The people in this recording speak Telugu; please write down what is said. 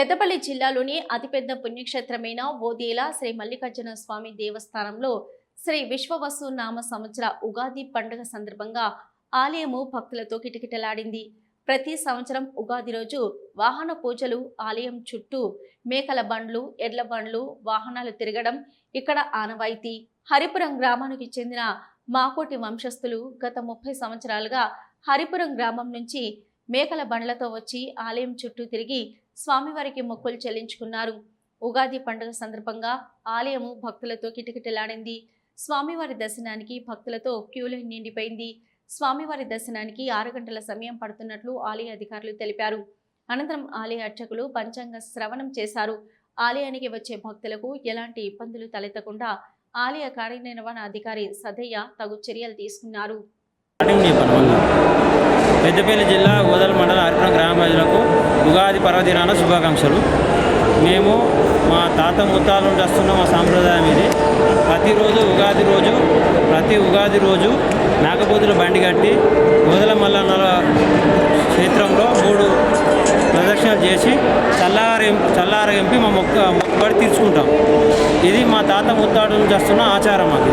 పెద్దపల్లి జిల్లాలోని అతిపెద్ద పుణ్యక్షేత్రమైన ఓదేల శ్రీ మల్లికార్జున స్వామి దేవస్థానంలో శ్రీ విశ్వవసు నామ సంవత్సర ఉగాది పండుగ సందర్భంగా ఆలయము భక్తులతో కిటకిటలాడింది. ప్రతి సంవత్సరం ఉగాది రోజు వాహన పూజలు ఆలయం చుట్టూ మేకల బండ్లు ఎడ్ల బండ్లు వాహనాలు తిరగడం ఇక్కడ ఆనవాయితీ. హరిపురం గ్రామానికి చెందిన మాకోటి వంశస్థులు గత ముప్పై సంవత్సరాలుగా హరిపురం గ్రామం నుంచి మేకల బండ్లతో వచ్చి ఆలయం చుట్టూ తిరిగి స్వామివారికి మొక్కులు చెల్లించుకున్నారు. ఉగాది పండుగ సందర్భంగా ఆలయము భక్తులతో కిటకిటలాడింది. స్వామివారి దర్శనానికి భక్తులతో క్యూలైన్ నిండిపోయింది. స్వామివారి దర్శనానికి ఆరు గంటల సమయం పడుతున్నట్లు ఆలయ అధికారులు తెలిపారు. అనంతరం ఆలయ అర్చకులు పంచాంగ శ్రవణం చేశారు. ఆలయానికి వచ్చే భక్తులకు ఎలాంటి ఇబ్బందులు తలెత్తకుండా ఆలయ కార్యనిర్వహణ అధికారి సదయ్య తగు చర్యలు తీసుకున్నారు. పెద్దపల్లి జిల్లా గోదల మండల అర్పణ గ్రామ ప్రజలకు ఉగాది పర్వదినాన శుభాకాంక్షలు. మేము మా తాత ముత్తాల నుండి వస్తున్న మా సాంప్రదాయం ఇది. ప్రతిరోజు ఉగాది రోజు ప్రతి ఉగాది రోజు మేకపోతుల బండి కట్టి ఓదల మల్లన్నల క్షేత్రంలో మూడు ప్రదక్షిణలు చేసి చల్లారం చల్లారగింపి మా మొక్క మొక్కబడి తీర్చుకుంటాం. ఇది మా తాత ముత్తాడు నుంచి వస్తున్న ఆచారం మాకు